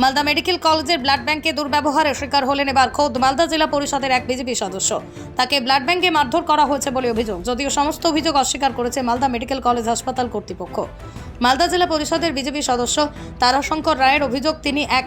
Malda medical কলেজের blood ব্যাংকে দুর্ব্যবহারের শিকার হলেন এবার খোদ মালদা জেলা পরিষদের এক বিজেপি সদস্য। তাকে ব্লাড ব্যাংকে মারধর করা হয়েছে বলে অভিযোগ, যদিও সমস্ত অভিযোগ অস্বীকার করেছে মালদা মেডিকেল কলেজ হাসপাতাল কর্তৃপক্ষ। মালদা জেলা পরিষদের বিজেপি সদস্য তারাশঙ্কর রায়ের অভিযোগ, তিনি এক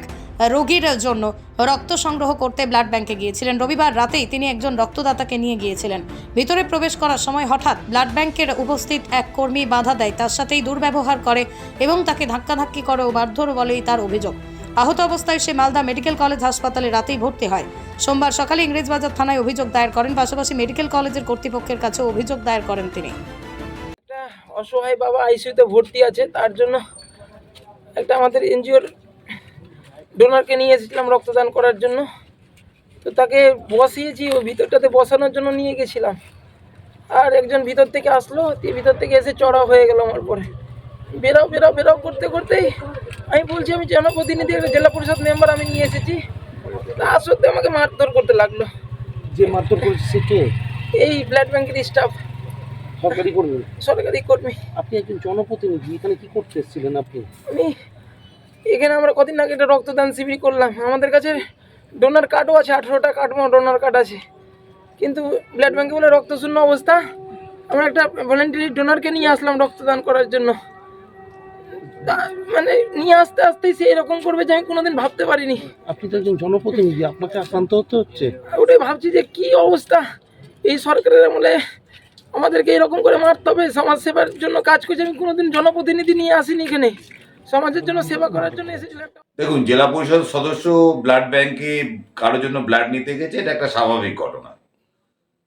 রোগীর জন্য রক্ত সংগ্রহ করতে ব্লাড ব্যাংকে গিয়েছিলেন। রবিবার রাতেই তিনি একজন রক্তদাতাকে নিয়ে গিয়েছিলেন। ভিতরে প্রবেশ করার সময় হঠাৎ ব্লাড ব্যাংকের উপস্থিত এক কর্মী বাধা দেয়, তার সাথেই দুর্ব্যবহার করে এবং তাকে ধাক্কাধাক্কি করে ও মারধর বলেই তার অভিযোগ। আহত অবস্থায় সে মালদা মেডিকেল কলেজ হাসপাতালে রাতেই ভর্তি হয়। সোমবার সকালে ইংরেজবাজার থানায় অভিযোগ দায়ের করেন, পাশাপাশি মেডিকেল কলেজের কর্তৃপক্ষের কাছে অভিযোগ দায়ের করেন তিনি। একটা অসহায় বাবা আইসিইউতে ভর্তি আছে, তার জন্য একটা আমাদের এনজিওর ডোনারকে নিয়ে এসেছিলাম রক্তদান করার জন্য। তো তাকে বসিয়েছি ওই ভিতরটাতে বসানোর জন্য নিয়ে গেছিলাম। আর একজন ভিতর থেকে আসলো ভিতর থেকে এসে চড়া হয়ে গেল আমার পরে বেরাও বেরাও বেরাও করতে বলছি আমি জনপ্রতিনিধি জেলা পরিষদ মেম্বার আমি নিয়ে এসেছি। তা সত্যি আমাকে মারধর করতে লাগল। যে মারধর করেছে সে কে? এই ব্লাড ব্যাংকের স্টাফ সরকারি কর্মী? সরকারি কর্মী। আপনি একজন জনপ্রতিনিধি এখানে কি করতে এসেছিলেন আপনি? আমি এখানে আমরা কদিন আগে একটা রক্তদান শিবির করলাম। আমাদের কাছে ডোনার কার্ডও আছে আঠেরোটা কার্ড ডোনার কার্ড আছে। কিন্তু ব্লাড ব্যাঙ্কে বলে রক্ত শূন্য অবস্থা। আমরা একটা ভলেন্টারি ডোনারকে নিয়ে আসলাম রক্তদান করার জন্য। তা- মানে নিয়ে আসতে আসতেই সে এরকম করবে যে আমি কোনোদিন ভাবতে পারিনি। আপনি তো একজন জনপ্রতিনিধি আপনাকে আক্রান্ত হতে হচ্ছে। ওটাই ভাবছি যে কি অবস্থা? এই সরকারের আমলে আমাদেরকে এরকম করে মারতে হবে সমাজ সেবার জন্য কাজ করছি। আমি কোনোদিন জনপ্রতিনিধি নিয়ে আসিনি এখানে। সমাজের জন্য সেবা করার জন্য এসেছিলাম দেখুন জেলা পরিষদ সদস্য ব্লাড ব্যাংকে কারোর জন্য ব্লাড নিতে গেছে এটা একটা স্বাভাবিক ঘটনা।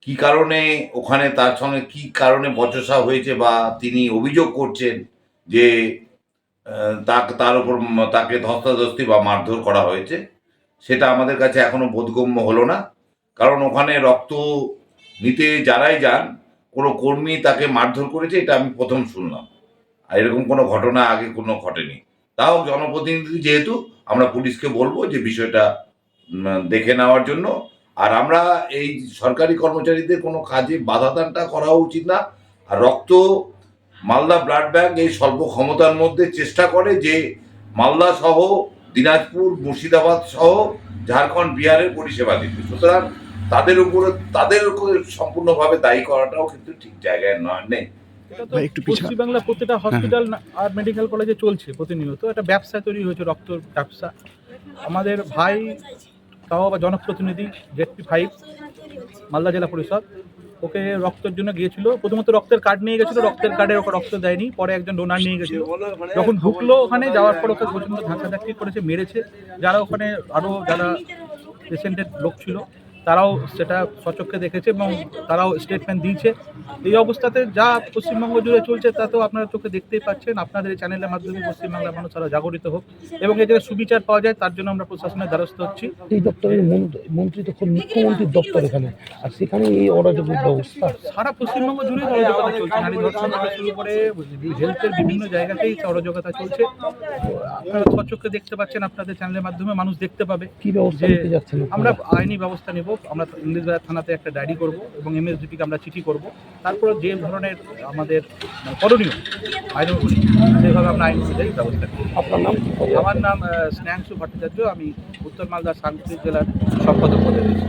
কি কারণে ওখানে তার সঙ্গে কি কারণে বচসা হয়েছে বা তিনি অভিযোগ করছেন যে তাক- তার উপর তাকে ধস্তাধস্তি বা মারধর করা হয়েছে। সেটা আমাদের কাছে এখনও বোধগম্য হলো না। কারণ ওখানে রক্ত নিতে যারাই যান, কোনো কর্মী তাকে মারধর করেছে, এটা আমি প্রথম শুনলাম। আর এরকম কোনো ঘটনা আগে কোনো ঘটেনি। তাও জনপ্রতিনিধি যেহেতু, আমরা পুলিশকে বলব যে বিষয়টা দেখে নেওয়ার জন্য। আর আমরা এই সরকারি কর্মচারীদের কোনো কাজে বাধা দানটা করা উচিত না। আর রক্ত মালদা ব্লাড ব্যাংক এই স্বল্প ক্ষমতার মধ্যে চেষ্টা করে যে মালদা সহ দিনাজপুর মুর্শিদাবাদ সহ ঝাড়খণ্ড বিহারের পরিষেবা দিতে। সুতরাং তাদের উপরে তাদের উপরে সম্পূর্ণভাবে দায়ী করাটাও কিন্তু ঠিক জায়গায় নয় নেই। এটা তো পশ্চিমবাংলার প্রতিটা হসপিটাল আর মেডিকেল কলেজে চলছে প্রতিনিয়ত। একটা ব্যবসা তৈরি হয়েছে রক্ত ব্যবসা। আমাদের ভাই তাও আবার জনপ্রতিনিধি জেডপি ফাইভ মালদা জেলা পরিষদ। ওকে রক্তের জন্য গিয়েছিল। প্রথমত রক্তের কার্ড নিয়ে গেছিল, রক্তের কার্ডে ওকে রক্ত দেয়নি, পরে একজন ডোনার নিয়ে গেছিল। যখন ঢুকলো ওখানে, যাওয়ার পর ওকে প্রচণ্ড ধাক্কাধাক্কি করেছে, মেরেছে। যারা ওখানে আরও যারা পেশেন্টের লোক ছিল তারাও সেটা সচক্ষে দেখেছে এবং তারাও স্টেটমেন্ট দিয়েছে। এই অবস্থাতে যা পশ্চিমবঙ্গ জুড়ে চলছে তা তো আপনারা চোখে দেখতেই পাচ্ছেন। আপনাদের এই চ্যানেলের মাধ্যমে পশ্চিমবাংলার মানুষ আরও জাগরিত হোক এবং এই জায়গায় সুবিচার পাওয়া যায় তার জন্য আমরা প্রশাসনের দ্বারস্থ হচ্ছি। এই দপ্তরের মন্ত্রী- তখন মুখ্যমন্ত্রীর দপ্তর এখানে। আর সেখানে এই অরাজক ব্যবস্থা সারা পশ্চিমবঙ্গ জুড়ে অরাজকতা চলছে। নারী ধর্ষণ থেকে শুরু করে হেলথের বিভিন্ন জায়গাতেই অরাজকতা চলছে। আপনারা সচক্ষে দেখতে পাচ্ছেন আপনাদের চ্যানেলের মাধ্যমে মানুষ দেখতে পাবে কি ব্যবস্থা যে আমরা আইনি ব্যবস্থা নেব। আমরা ইংরেজবাজার থানাতে একটা ডায়েরি করব এবং এমএসডিপিকে আমরা চিঠি করব। তারপরে যে ধরনের আমাদের করণীয় আইন সেভাবে আমরা আইন অনুযায়ী ব্যবস্থা আপনার নাম? আমার নাম স্ন্যাংশু স্নেহাংশু ভট্টাচার্য। আমি উত্তর মালদা সাংস্কৃতিক জেলার সম্পাদক পদে রয়েছি।